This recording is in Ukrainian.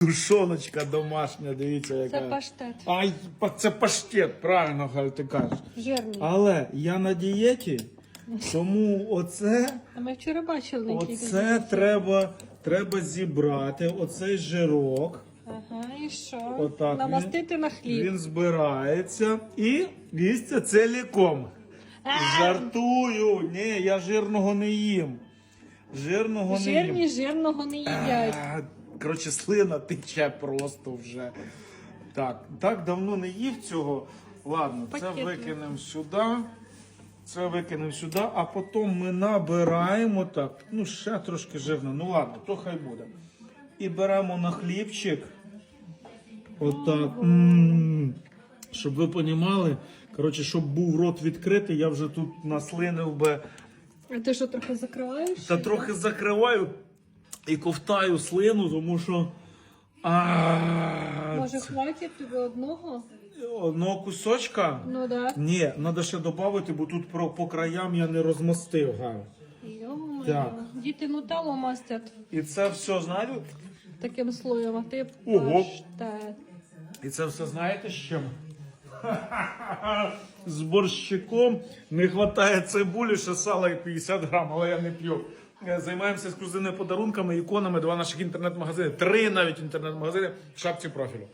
Тушоночка домашня, дивіться, яка. Це паштет. Ай, це паштет, правильно Галь, ти кажеш. Жирний. Але я на дієті, тому оце, А ми вчора бачили, оце треба, треба зібрати, оцей жирок. Ага, і що? Отак. Намастити на хліб. Він збирається і їсться ціліком. Жартую. Ні, я жирного не їм. Жирного не їм. Жирні жирного не їдять. Коротше, слина тече просто вже. Так, так давно не їв цього. Ладно, це викинемо сюди. Це викинемо сюди, а потім ми набираємо так. Ну, ще трошки жирно. Ну ладно, то хай буде. І беремо на хлібчик. Отак. М. Щоб ви понімали, коротше, щоб був рот відкритий, я вже тут наслинив би. А ти що трохи закриваєш? Та трохи закриваю і ковтаю слину, тому що. А, Може, хватить тобі одного? одного кусочка? Ну да. Ні, треба ще додати, бо тут по, по краям я не розмастив. Йо-моє. Так. Діти нутеллу мастять І це все знаєте? таким слоєм, а ти Ого. паштет. І це все знаєте з чим? З борщиком не вистачає цибулі, ще сала і 50 грам, але я не п'ю. Е, Займаємося ексклюзивними подарунками, іконами, два наших інтернет-магазини, три навіть інтернет-магазини в шапці профілю.